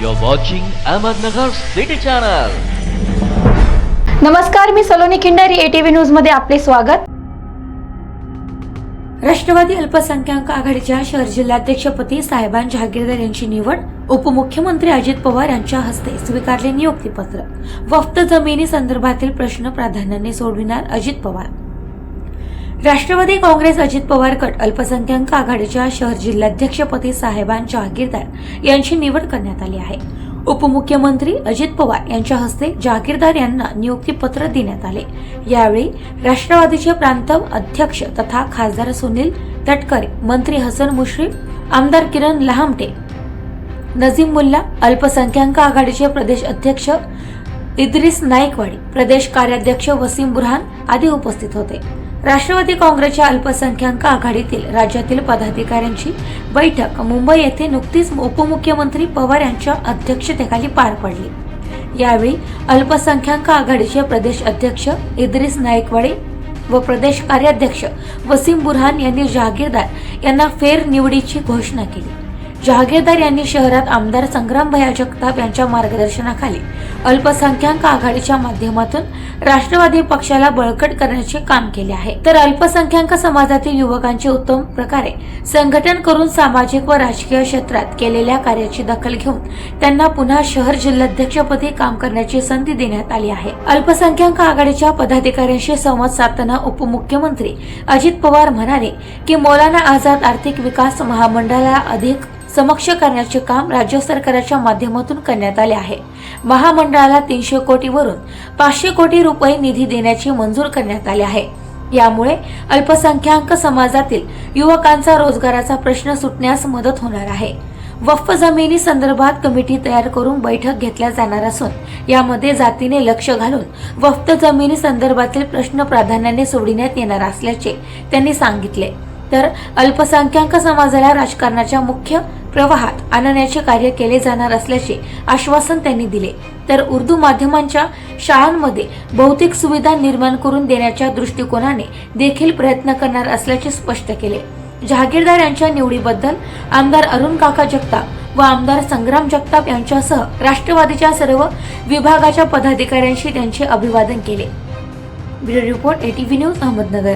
You're watching Ahmednagar City Channel. नमस्कार मी Saloni Khindari ATV न्यूजमध्ये आपले स्वागत. राष्ट्रवादी अल्पसंख्याक आघाडीच्या शहर जिल्हाध्यक्षपदी साहेबान जहागीरदार यांची निवड उपमुख्यमंत्री अजित पवार यांच्या हस्ते स्वीकारले नियुक्तीपत्र. वफ्त जमिनी संदर्भातील प्रश्न प्राधान्याने सोडविणार अजित पवार. राष्ट्रवादी काँग्रेस अजित पवार गट अल्पसंख्याक आघाडीच्या शहर जिल्हाध्यक्षपदी साहेबान जहागीरदार यांची निवड करण्यात आली आहे. उपमुख्यमंत्री अजित पवार यांच्या हस्ते जहागीरदार यांना नियुक्तीपत्र देण्यात आले. यावेळी राष्ट्रवादीचे प्रांत अध्यक्ष तथा खासदार सुनील तटकरे मंत्री हसन मुश्रीफ आमदार किरण लहामटे नजीम मुल्ला अल्पसंख्याक आघाडीचे प्रदेश अध्यक्ष इद्रिस नाईकवाडी प्रदेश कार्याध्यक्ष वसीम बुरहान आदी उपस्थित होते. राष्ट्रवादी काँग्रेसच्या अल्पसंख्याक आघाडीतील राज्यातील पदाधिकाऱ्यांची बैठक मुंबई येथे नुकतीच उपमुख्यमंत्री पवार यांच्या अध्यक्षतेखाली पार पडली. यावेळी अल्पसंख्याक आघाडीचे प्रदेश अध्यक्ष इद्रिस नाईकवाडे व प्रदेश कार्याध्यक्ष वसीम बुरहान यांनी जहागीरदार यांना फेर निवडीची घोषणा केली. जहागीरदार यांनी शहरात आमदार संग्रामभया जगताप यांच्या मार्गदर्शनाखाली अल्पसंख्याक आघाडीच्या माध्यमातून राष्ट्रवादी पक्षाला बळकट करण्याचे काम केले आहे. तर अल्पसंख्याक समाजातील युवकांचे उत्तम प्रकारे संघटन करून सामाजिक व राजकीय क्षेत्रात केलेल्या कार्याची दखल घेऊन त्यांना पुन्हा शहर जिल्हाध्यक्षपदी काम करण्याची संधी देण्यात आली आहे. अल्पसंख्याक आघाडीच्या पदाधिकाऱ्यांशी संवाद साधताना उपमुख्यमंत्री अजित पवार म्हणाले की मौलाना आझाद आर्थिक विकास महामंडळाला अधिक समक्ष करण्याचे काम राज्य सरकारच्या माध्यमातून करण्यात आले आहे. महामंडळाला तीनशे कोटीवरून पाचशे कोटी रुपये निधी देण्याची मंजूर करण्यात आले आहे. यामुळे अल्पसंख्याक समाजातील युवकांचा रोजगाराचा प्रश्न सुटण्यास मदत होणार आहे. वक्फ जमिनी संदर्भात कमिटी तयार करून बैठक घेतल्या जाणार असून यामध्ये जातीने लक्ष घालून वक्फ जमिनी संदर्भातील प्रश्न प्राधान्याने सोडविण्यात येणार असल्याचे त्यांनी सांगितले. तर अल्पसंख्याक समाजाला राजकारणाच्या मुख्य प्रवाहात आणण्याचे कार्य केले जाणार असल्याचे आश्वासन त्यांनी दिले. तर उर्दू माध्यमांच्या शाळांमध्ये भौतिक सुविधा निर्माण करून देण्याच्या दृष्टिकोनाने देखील प्रयत्न करणार असल्याचे स्पष्ट केले. जहागीरदार यांच्या निवडीबद्दल आमदार अरुण काका जगताप व आमदार संग्राम जगताप यांच्यासह राष्ट्रवादीच्या सर्व विभागाच्या पदाधिकाऱ्यांशी त्यांचे अभिवादन केले. Bureau report ATV news Ahmednagar.